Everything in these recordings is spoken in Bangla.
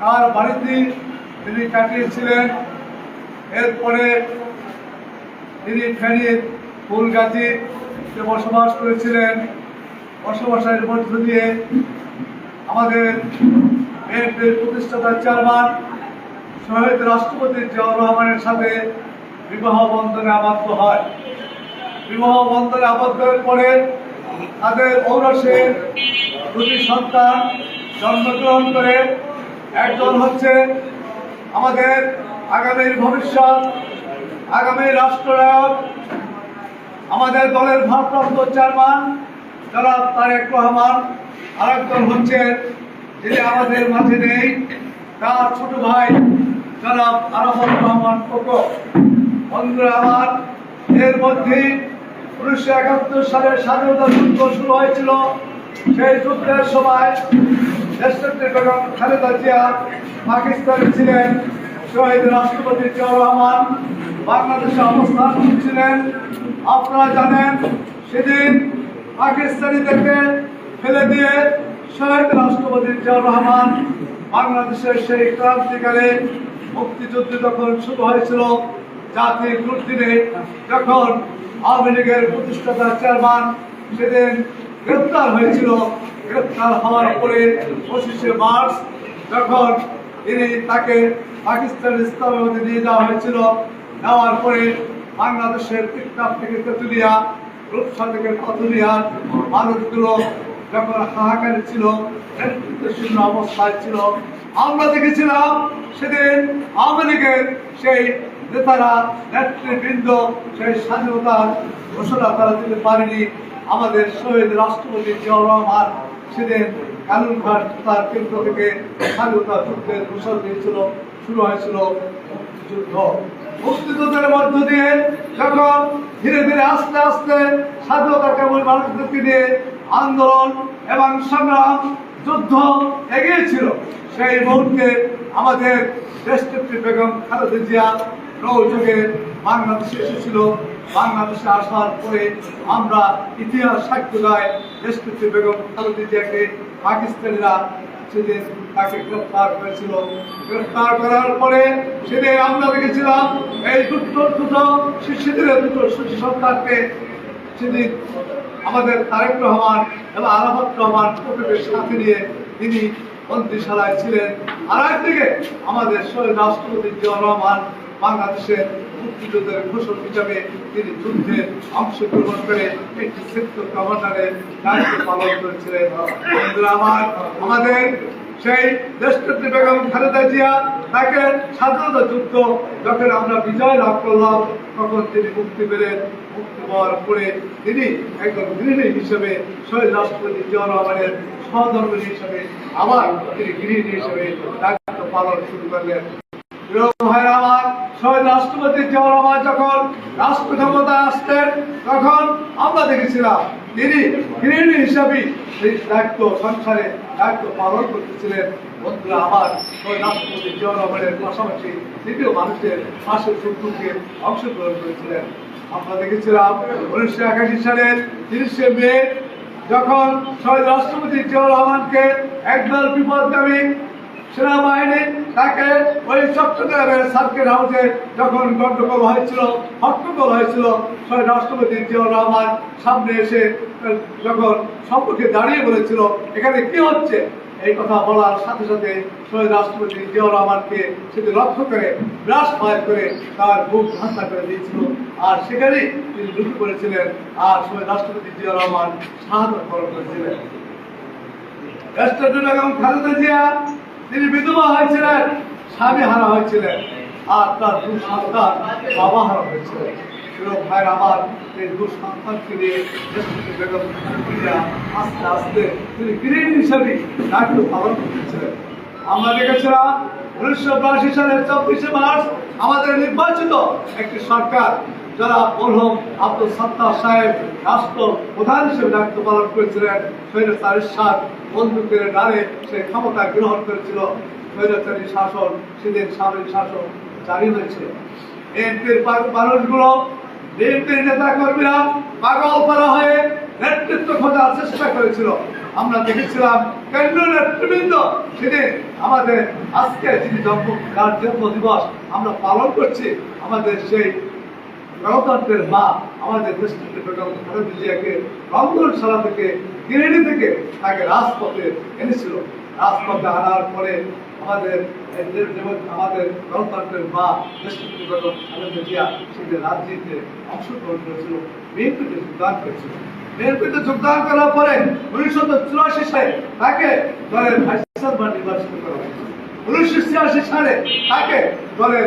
তার বাড়িতে তিনি কাটিয়েছিলেন। এরপরে তিনি ফেনীর ফুলগাছিতে বসবাস করেছিলেন। বসবাসের মধ্য দিয়ে আমাদের বিএনপির প্রতিষ্ঠাতা চেয়ারম্যান শহীদ রাষ্ট্রপতি জিয়াউর রহমানের সাথে বিবাহ বন্ধনে আবদ্ধ হয়। বিবাহ বন্ধনে আবদ্ধের পরে তাদের ঔরসে দুটি সন্তান জন্মগ্রহণ করে একজন হচ্ছে আমাদের আগামীর ভবিষ্যৎ আগামী রাষ্ট্রনায়ক, আমাদের দলের ভারপ্রাপ্ত চেয়ারম্যান, জনাব তারেক রহমান। আরেকজন হচ্ছেন যিনি আমাদের মাঝে নেই, তার ছোট ভাই জনাব আরাফত রহমান কোকো বন্ধুরা আমার, এর মধ্যে উনিশশো একাত্তর সালের স্বাধীনতা যুদ্ধ শুরু হয়েছিল। সেই যুদ্ধের সময় খালেদা জিয়া, পাকিস্তানে ছিলেন শহীদ রাষ্ট্রপতি জিয়াউর রহমান, বাংলাদেশে অবস্থান করছিলেন। আপনারা জানেন, সেদিন পাকিস্তানিদেরকে ফেলে দিয়ে শহীদ রাষ্ট্রপতি জিয়াউর রহমান বাংলাদেশের সেই ক্রান্তিকালে মুক্তিযুদ্ধ যখন শুরু হয়েছিল জাতির দুর্দিনে যখন আওয়ামী লীগের প্রতিষ্ঠাতা চেয়ারম্যান সেদিন গ্রেপ্তার হয়েছিল। গ্রেপ্তার হওয়ার পরে পঁচিশে মার্চ যখন তিনি তাকে পাকিস্তান ইসলামাবাদে নিয়ে যাওয়া হয়েছিল নেওয়ার পরে বাংলাদেশের টিকটাপ থেকে তেতুলিয়া, রূপসা থেকে পাতুলিয়া মানুষগুলো যখন হাহাকারে ছিল নেতৃত্বশূন্য অবস্থায় ছিল, আমরা দেখেছিলাম সেদিন আওয়ামী লীগের সেই নেতারা, নেতৃবৃন্দ সেই স্বাধীনতার ঘোষণা করা দিতে পারেনি। আমাদের শহীদ রাষ্ট্রপতি জিয়াউর রহমান সেদিন কালুরঘাট তার কেন্দ্র থেকে স্বাধীনতা যুদ্ধের ঘোষণা দিয়েছিল, শুরু হয়েছিল যুদ্ধ। মুক্তিযুদ্ধের মধ্য দিয়ে যখন ধীরে ধীরে আস্তে আস্তে স্বাধীনতা কেবল মানুষদেরকে নিয়ে আন্দোলন এবং সংগ্রাম, যুদ্ধ এগিয়েছিল সেই মুহূর্তে আমাদের দেশনেত্রী বেগম খালেদা জিয়া নৌযোগে বাংলাদেশে এসেছিল। বাংলাদেশে আসার পরে আমরা ইতিহাস সাক্ষ্য দেয় বেগম খালেদা জিয়াকে পাকিস্তানিরা সেদিন তাকে গ্রেফতার করেছিল। গ্রেফতার করার পরে সেদিন আমরা দেখেছিলাম এই দুটো দুটো শিশুদের দুটো শিশু সন্তানকে সেদিন আমাদের তারেক রহমান এবং আরাফত রহমান প্রকৃতির সাথে নিয়ে তিনি মন্ত্রিশালায় ছিলেন। আর একদিকে আমাদের রাষ্ট্রপতি জিয়াউর রহমান বাংলাদেশের ঘোষক হিসাবে তিনি যুদ্ধে অংশগ্রহণ করে একটি সেক্টর দায়িত্ব পালন করেছিলেন। আমার, আমাদের সেই বেগম খালেদা জিয়া, তাকে স্বাধীনতা যুদ্ধ যখন আমরা বিজয় লাভ করলাম, তখন তিনি মুক্তি পেলেন, মুক্তি পাওয়ার পরে তিনি একজন গৃহিণী হিসেবে, শহীদ রাষ্ট্রপতি জিয়াউর রহমানের সহধর্মিণী হিসেবে, আবার তিনি গৃহিণী হিসেবে দায়িত্ব পালন শুরু করলেন। আমার শহীদ রাষ্ট্রপতি জিয়াউর রহমান যখন রাষ্ট্র আসতেন, তখন আমরা দেখেছিলাম তিনি গৃহিণী হিসাবে দায়িত্ব সংসারে দায়িত্ব পালন করতেছিলেন। বন্ধুরা রাষ্ট্রপতি জিয়াউর রহমানের পাশাপাশি তিনিও মানুষের পাশে অংশগ্রহণ করেছিলেন। আমরা দেখেছিলাম উনিশশো একাশি সালের তিরিশে মে যখন শহীদ রাষ্ট্রপতি জিয়াউর রহমানকে একদল বিপদগামী সেনাবাহিনী তাকে ওই চট্টগ্রামের সার্কিট হাউসে যখন গন্ডগোল হয়েছিল, হট্টগোল হয়েছিল রাষ্ট্রপতি জিয়াউর রহমান সামনে এসে যখন সম্মুখে দাঁড়িয়ে বলেছিল, এখানে কি হচ্ছে? এই কথা বলার সাথে সাথে শহীদ রাষ্ট্রপতি জিয়াউর রহমানকে সেটি লক্ষ্য করে ব্রাশ ফায়ার করে তার বুক ধান্দা করে দিয়েছিল। আর সেখানেই তিনি লুটে পড়েছিলেন আর শহীদ রাষ্ট্রপতি জিয়াউর রহমান বরণ করেছিলেন। রাষ্ট্রপতি খালেদা জিয়া তিনি বিধবা হয়েছিলেন, স্বামী হারা হয়েছিলেন, আর তার দু সন্তান বাবা হারা হয়েছিলেন এই দু সন্তানকে নিয়ে আস্তে আস্তে তিনি দায়িত্ব দেখেছিলাম উনিশশো সালের চব্বিশে মার্চ আমাদের নির্বাচিত একটি সরকার যারা মরহম আব্দুল সত্তার সাহেব, রাষ্ট্র প্রধান হিসেবে দায়িত্ব পালন করেছিলেন স্বৈরাচারী সাত বন্দুকের ডালে সে ক্ষমতা গ্রহণ করেছিল। স্বৈরাচারী শাসন, সেদিন সামরিক শাসন জারি হয়েছে এনপির মানুষগুলো বিএনপির নেতা কর্মীরা পাগল করা হয়ে নেতৃত্ব খোঁজার চেষ্টা করেছিল। আমরা দেখেছিলাম কেন্দ্রীয় নেতৃবৃন্দ সেদিন আমাদের আজকে যিনি জন্ম তার দিবস আমরা পালন করছি, আমাদের সেই গণতন্ত্রের মা আমাদের দেশটিকে বেগম খালেদা জিয়াকে রংপুরশালা থেকে, গিরিডি থেকে তাকে রাজপথে এনেছিল। রাজপথে আনার পরে আমাদের আমাদের গণতন্ত্রের মা দেশটিকে বেগম খালেদা জিয়া সেটি রাজনীতিতে অংশগ্রহণ করেছিল, বিএনপিতে যোগদান করেছিল। বিএনপিতে যোগদান করার পরে উনিশশো চুরাশি সালে তাকে দলের ভাইস চেয়ারম্যান নির্বাচিত করা হয়েছিল। উনিশশো ছিয়াশি সালে তাকে দলের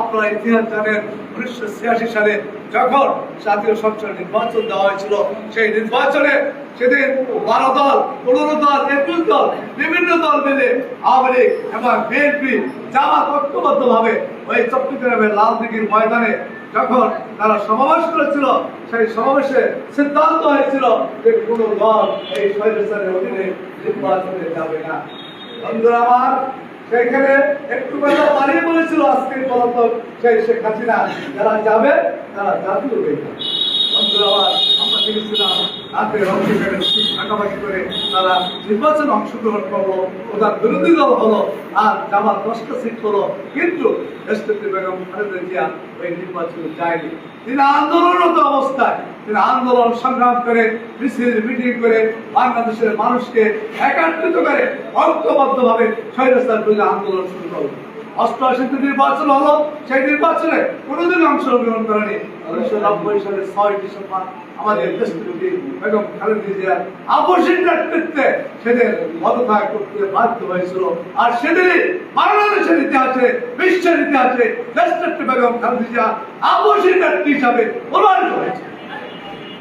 আপনারা ইতিহাস জানেন, উনিশশো ছিয়াশি সালে যখন জাতীয় সংসদ নির্বাচন দেওয়া হয়েছিল, সেই নির্বাচনে সেদিন বারো দল, পনেরো দল, একুশ দল, বিভিন্ন দল মিলে আওয়ামী লীগ এবং বিএনপি জামাত ঐক্যবদ্ধ ভাবে ওই চট্টগ্রামের লাল দিঘির ময়দানে যখন তারা সমাবেশ করেছিল, সেই সমাবেশে সিদ্ধান্ত হয়েছিল যে কোন দল এই স্বৈরাচারের অধীনে নির্বাচনে যাবে না। বন্ধুরা আমার সেখানে একটু বেলা পালিয়ে বলেছিল আজকের পলাতক সেই শেখ হাসিনা। যারা যাবে, তারা জাতীয় বেকার তারা নির্বাচনে অংশগ্রহণ করল, ওদের হলো আর কিন্তু বেগম যায়নি। তিনি অবস্থায়, তিনি আন্দোলন সংগ্রাম করে, মিছিল, মিটিং করে বাংলাদেশের মানুষকে একাত্রিত করে ঐক্যবদ্ধ ভাবে স্বৈরাচার আন্দোলন শুরু করল। অষ্টআশিতে নির্বাচন হলো, সেই নির্বাচনে কোনোদিন অংশগ্রহণ করেনি উনিশশো নব্বই সালের ছয় ডিসেম্বর আমাদের সেদিন পদত্যাগ করতে বাধ্য হয়েছিল। বেগম খালেদা হিসাবে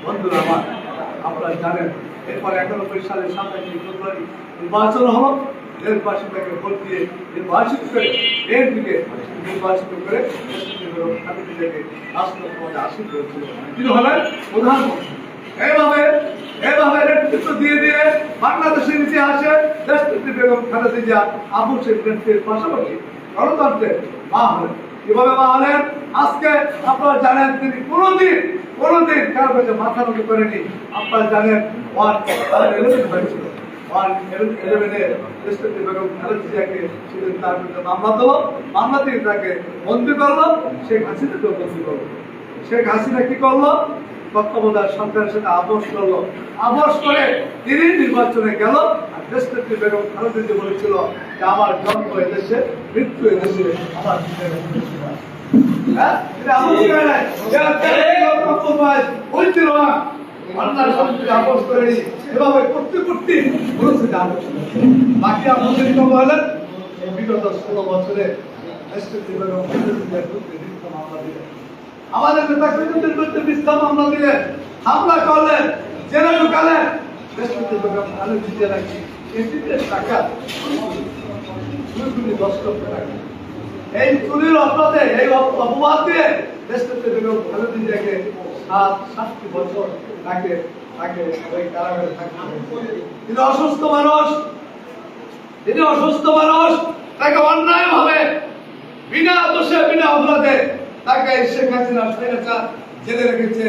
বন্ধুরা আমার, আপনারা জানেন, এরপরে একানব্বই সালের সাতাশে ফেব্রুয়ারি নির্বাচন হলো। নির্বাচিত নির্বাচিত করে নির্বাচিত করে করেছিল তিনি হলেন প্রধানমন্ত্রী এইভাবে দিয়ে দিয়ে বাংলাদেশের দেশনেত্রী বেগম খালেদা জিয়া আবু পাশাপাশি মা হলেন। আজকে আপনারা জানেন তিনি কোনোদিন কোনোদিন কারও কাছে মাথা নত করেনি। আপনারা জানেন হয়েছিল। ওয়ান ইলেভেনে দেশপতি বেগম খালেদা জিয়াকে তার বিরুদ্ধে মামলা দিল মামলা দিয়ে তাকে বন্দি করল শেখ হাসিনাকেও বন্দি করল শেখ হাসিনা কি করল তত্ত্বাবধায়ক সরকারের সাথে আপোষ করল আপোষ করে তিনি নির্বাচনে গেল আর দেশনেত্রী বেগম খালেদা জিয়া বলেছিল যে আমার জন্ম এদেশে মৃত্যু এদেশে আমার। হ্যাঁ? এটা আপোষ করে নাই। আল্লাহর করেনি। এভাবে করতে করতে যে আপোষ করে। হলেন বিগত ষোলো বছরে আমাদের নেতা কর্মীদের বিরুদ্ধে মিথ্যা মামলা দিলেন হামলা করলেন, জেলে ঢুকালেন বেগম খালেদা জিয়া টাকা এই চুরির অপরাধে, এই অপ- অপবাদ দিয়ে দেশপতি বেগম খালেদা জিয়াকে সাত সাতটি বছর তাকে তিনি অসুস্থ মানুষ। তিনি অসুস্থ মানুষ। তাকে অন্যায় ভাবে, বিনা দোষে, বিনা অপরাধে তাকে শেখ হাসিনা স্বৈরাচার জেলে রেখেছে।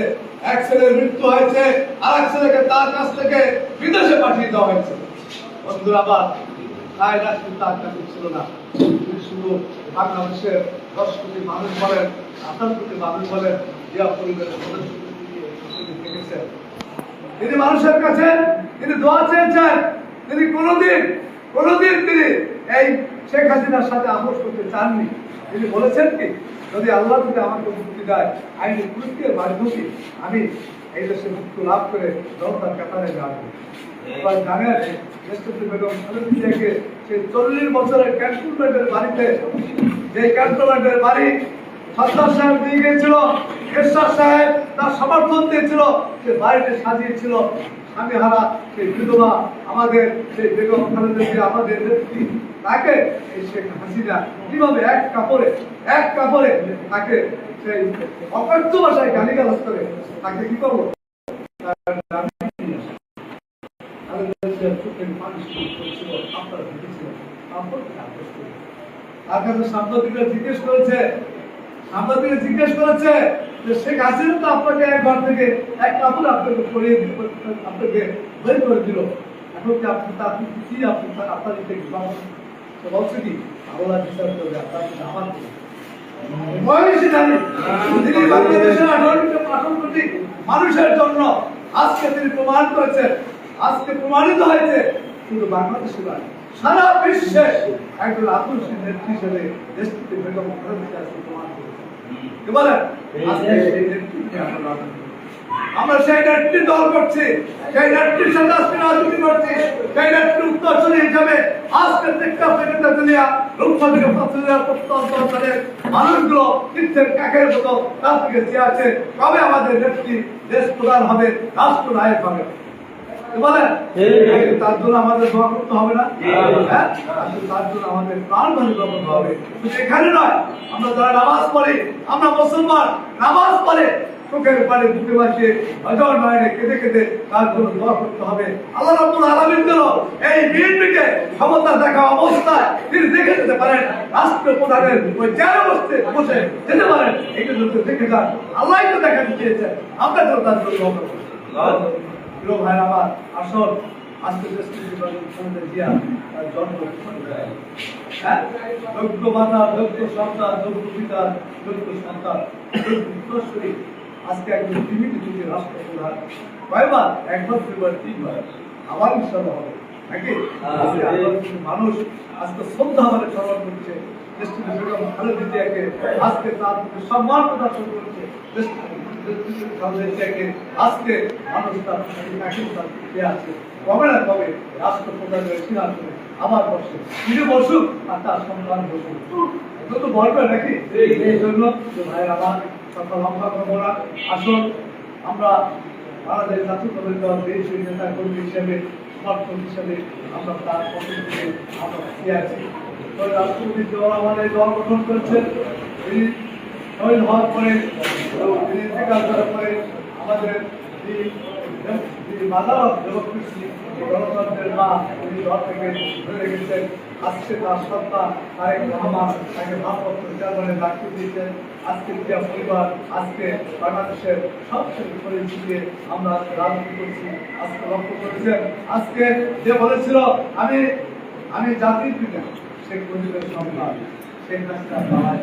এক ছেলের মৃত্যু হয়েছে আর এক ছেলেকে তার কাছ থেকে বিদেশে পাঠিয়ে দেওয়া হয়েছে। বন্ধুরা, আবার রাজনীতি তার কাছে ছিল না। শুধু বাংলাদেশের দশ কোটি মানুষ বলেন আঠাশ কোটি মানুষ বলেন তিনি মানুষের কাছে, তিনি দোয়া চেয়েছেন। তিনি কোনোদিন কোনোদিন তিনি এই শেখ হাসিনার সাথে আপোষ করতে চাননি। তিনি বলেছেন কি, যদি আল্লাহ যদি আমাকে মুক্তি দেয়, আইনি প্রক্রিয়ার মাধ্যমে আমি এই দেশে মুক্তি লাভ করে জনতার কাতারে যাব। এবার জানেন বেগম খালেদা সেই চল্লিশ বছরের ক্যান্টনমেন্টের বাড়িতে যে ক্যান্টনমেন্টের বাড়ি সর্দার সাহেব দিয়ে গিয়েছিল, এরশাদ সাহেব তার সমর্থন দিয়েছিল, সে বাড়িতে সাজিয়েছিল স্বামী হারা সেই বিধবা, আমাদের সেই বেগম খালেদা জিয়া, আমাদের নেত্রী, তাকে এই শেখ হাসিনা কীভাবে এক কাপড়ে এক কাপড়ে তাকে সেই অকথ্য ভাষায় গালিগালাজ করে, তাকে কি করব। তার কাছে সাংবাদিকরা জিজ্ঞেস করেছে জিজ্ঞেস করেছে যে শেখ হাসিনা তো আপনাকে থেকে এক কাপড় আপনাকে আপনাকে বের করে দিল। এখন কি আপনি তার কি আপনি তার আপনার তো বলছে কি বিচার করবে, আপনার আমার মানুষের জন্য আজকে তিনি প্রমাণ করেছেন আজকে প্রমাণিত হয়েছে, কিন্তু বাংলাদেশে নয় সারা বিশ্বে একজন আদর্শ নেত্রী হিসেবে দেশটিতে বেগম খালেদা জিয়া আজকে প্রমাণ করেছেন কি বলেন নেতৃত্বে আমরা সেই নেত্রী দল করছি। সেই নেত্রীর সাথে আজকে রাজনীতি করছি। সেই নেত্রী উত্তরসূরি হিসাবে আজকে ফেরত দুনিয়া থেকে প্রতিনিধিরা প্রত্যন্ত মানুষগুলো তীর্থের কাকের মতো তার থেকে চেয়ে আছে। কবে আমাদের নেত্রী দেশ প্রধান হবে রাষ্ট্র নায়ক হবে? বলেন তার জন্য আমাদের দোয়া করতে হবে না? হ্যাঁ? তার জন্য আমাদের প্রাণ করতে হবে। শুধু এখানে নয় আমরা যারা নামাজ পড়ি আমরা মুসলমান নামাজ পড়ে চোখের পানি বুকে বাসিয়ে অজর নয়নে কেঁদে কেঁদে তার জন্য দোয়া করতে হবে। আল্লাহ রাব্বুল আলামিন যেন এই বিএনপিকে ক্ষমতা দেখা অবস্থায় তিনি দেখে যেতে পারেন রাষ্ট্র প্রধানের ওই চেয়ারে বসতে বসে যেতে পারেন এটা যদি দেখে যান। আল্লাহ তো দেখাতে চেয়েছেন আমরা তো তার জন্য দোয়া করব। প্রিয় ভাই আমার আসল আজকে তার জন্ম হ্যাঁ? যোগ্য মাতা যোগ্য সন্তান যোগ্য পিতা যোগ্য সন্তান যোগ্য উত্তরসূরি আজকে একজন রাষ্ট্রপ্রধান। কয়বার একবার তিনবার আবার ইনশাল্লাহ হবে। নাকি? কিছু মানুষ আজকে শ্রদ্ধা আমাদের স্মরণ করছে দেশটিতে বেগম খালেদা জিয়াকে আজকে তার সম্মান প্রদর্শন করছে দেশটিতে আজকে মানুষ তার আছে। কবে না কবে রাষ্ট্রপ্রধানের সিদ্ধান্তনে আবার বসে বসুক আর তার সন্তান বসুক। এগুলো তো বলবে নাকি? এই। জন্য ভাইয়ের আমার কথা লম্বা করব না। আসুন আমরা বাংলাদেশ জাতীয়তাবাদী দল দেশ নেতা কর্মী হিসেবে সমর্থক হিসেবে আমরা তার পক্ষ আমরা আছি। রাষ্ট্রপতি এই দল গঠন করেছেন। শহীদ হওয়ার পরে করার পরে আমাদের গণতন্ত্রের মা, তিনি দল থেকে ধরে আজকে তার সন্তান তারেক রহমান তাকে ভারপ্রাপ্ত চেয়ারম্যানের দায়িত্ব দিয়েছেন। আজকে পরিবার, আজকে বাংলাদেশের সবচেয়ে পরিস্থিতিতে আমরা রাজনীতি করছি। আজকে লক্ষ্য করেছেন, আজকে যে বলেছিল, আমি আমি জাতির পিতা শেখ মুজিবের সন্তান শেখ হাসিনা পালায়